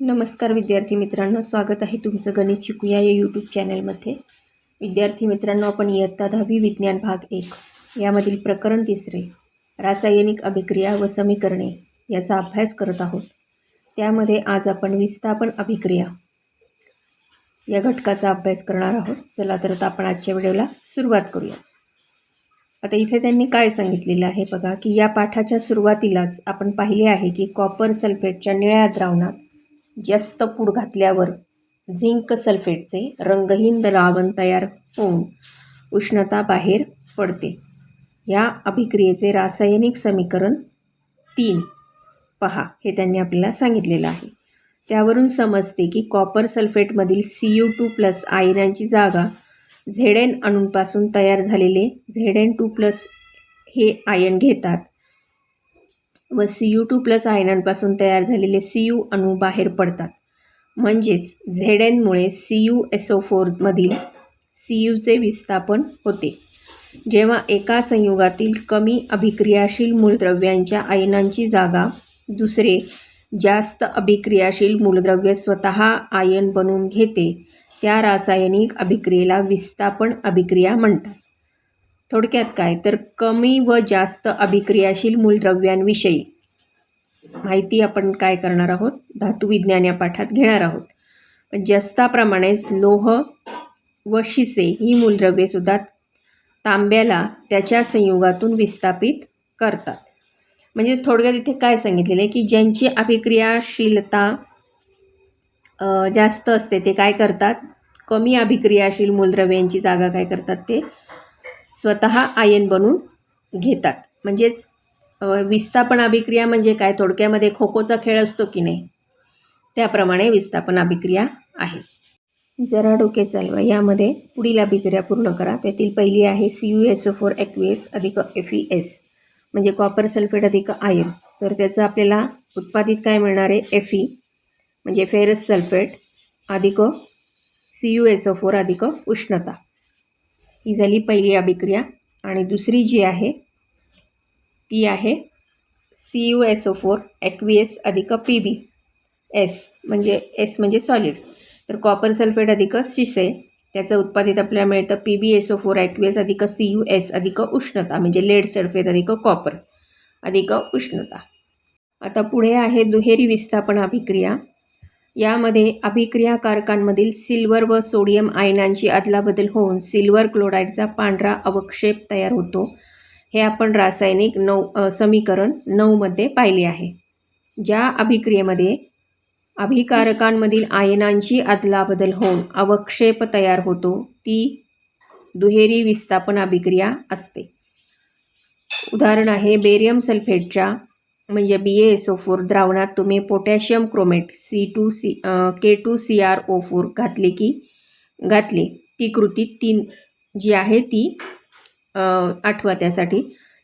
नमस्कार विद्यार्थी मित्रांनो स्वागत आहे तुमचं गणित शिकूया या यूट्यूब चॅनलमध्ये विद्यार्थी मित्रांनो आपण इयत्ता दहावी विज्ञान भाग एक यामधील प्रकरण तिसरे रासायनिक अभिक्रिया व समीकरणे याचा अभ्यास करत आहोत. त्यामध्ये आज आपण विस्थापन अभिक्रिया या घटकाचा अभ्यास करणार आहोत. चला तर आता आपण आजच्या व्हिडिओला सुरुवात करूया. आता इथे त्यांनी काय सांगितलेलं आहे बघा की या पाठाच्या सुरुवातीलाच आपण पाहिले आहे की कॉपर सल्फेटच्या निळ्या द्रावणात जास्त पूड घातल्यावर झिंक सल्फेटचे रंगहीन द्रावण तयार होऊन उष्णता बाहेर पडते. या अभिक्रियेचे रासायनिक समीकरण तीन. पहा हे त्यांनी आपल्याला सांगितलेलं आहे. त्यावरून समजते की कॉपर सल्फेटमधील सी यू टू प्लस आयनांची जागा झेड एन अणूंपासून तयार झालेले झेड एन टू प्लस हे आयन घेतात. व सी यू टू प्लस आयनांपासून तयार झालेले सी यू अणू बाहेर पडतात. म्हणजेच झेड एनमुळे सी यू एस ओ फोरमधील सी यूचे विस्थापन होते. जेव्हा एका संयुगातील कमी अभिक्रियाशील मूलद्रव्यांच्या आयनांची जागा दुसरे जास्त अभिक्रियाशील मूलद्रव्य स्वतः आयन बनवून घेते त्या रासायनिक अभिक्रियेला विस्थापन अभिक्रिया म्हणतात. थोडक्यात काय? तर कमी व जास्त अभिक्रियाशील मूलद्रव्यांविषयी माहिती आपण काय करणार आहोत? धातुविज्ञान या पाठात घेणार आहोत. पण जस्ताप्रमाणेच लोह व शिसे ही मूलद्रव्येसुद्धा तांब्याला त्याच्या संयुगातून विस्थापित करतात. म्हणजेच थोडक्यात इथे काय सांगितलेलं आहे की ज्यांची अभिक्रियाशीलता जास्त असते ते काय करतात? कमी अभिक्रियाशील मूलद्रव्यांची जागा काय करतात ते? स्वतः आयन बनवून घेतात. म्हणजेच विस्थापन अभिक्रिया म्हणजे काय? थोडक्यामध्ये खो खोचा खेळ असतो की नाही? त्याप्रमाणे विस्थापन अभिक्रिया आहे. जरा डोके चालवा. यामध्ये पुढील अभिक्रिया पूर्ण करा. त्यातील पहिली आहे C U S O four aqueous अधिक एफ ई एस म्हणजे कॉपर सल्फेट अधिक आयन तर त्याचं आपल्याला उत्पादित काय मिळणार आहे? एफ ई म्हणजे फेरस सल्फेट अधिक C U S O four अधिक उष्णता. ही झाली पहिली अभिक्रिया. आणि दुसरी जी आहे ती आहे C U S O four aqueous अधिक पी बी एस म्हणजे एस म्हणजे सॉलिड तर कॉपर सल्फेट अधिक शिसे त्याचं उत्पादित आपल्याला मिळतं P B S O four aqueous अधिक सी यू एस अधिक उष्णता म्हणजे लेड सल्फेट अधिक कॉपर अधिक उष्णता. आता पुढे आहे दुहेरी विस्थापन अभिक्रिया. यामध्ये अभिक्रियाकारकांमधील सिल्वर व सोडियम आयनांची अदलाबदल होऊन सिल्वर क्लोराईडचा पांढरा अवक्षेप तयार होतो. हे आपण रासायनिक नऊ समीकरण नऊमध्ये पाहिले आहे. ज्या अभिक्रियेमध्ये अभिकारकांमधील आयनांची अदलाबदल होऊन अवक्षेप तयार होतो ती दुहेरी विस्थापन अभिक्रिया असते. उदाहरण आहे बेरियम सल्फेटच्या म्हणजे बी ए एस ओ फोर द्रावणात तुम्ही potassium chromate C two C K two C R O four घातले की घातली. ती कृती तीन जी आहे ती आठवा त्यासाठी.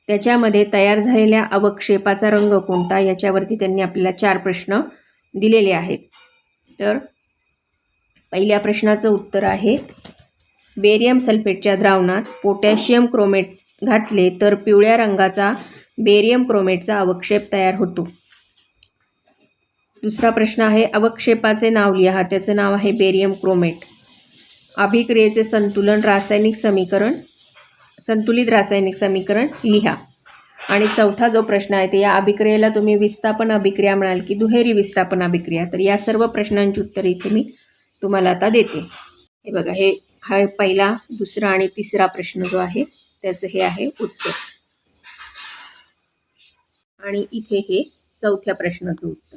त्याच्यामध्ये तयार झालेल्या अवक्षेपाचा रंग कोणता याच्यावरती त्यांनी आपल्याला चार प्रश्न दिलेले आहेत. तर पहिल्या प्रश्नाचं उत्तर आहे बेरियम सल्फेटच्या द्रावणात पोटॅशियम क्रोमेट घातले तर पिवळ्या रंगाचा बेरियम क्रोमेटचा अवक्षेप तयार होतो. दुसरा प्रश्न आहे अवक्षेपाचे नाव लिहा. त्याचं नाव आहे बेरियम क्रोमेट. अभिक्रियेचे संतुलन रासायनिक समीकरण संतुलित रासायनिक समीकरण लिहा. आणि चौथा जो प्रश्न आहे ते या अभिक्रियेला तुम्ही विस्थापन अभिक्रिया म्हणाल की दुहेरी विस्थापन अभिक्रिया. तर या सर्व प्रश्नांची उत्तर इथे मी तुम्हाला आता देते. हे बघा हे हा पहिला दुसरा आणि तिसरा प्रश्न जो आहे त्याचं हे आहे उत्तर. आणि इथे हे चौथ्या प्रश्नाचं उत्तर.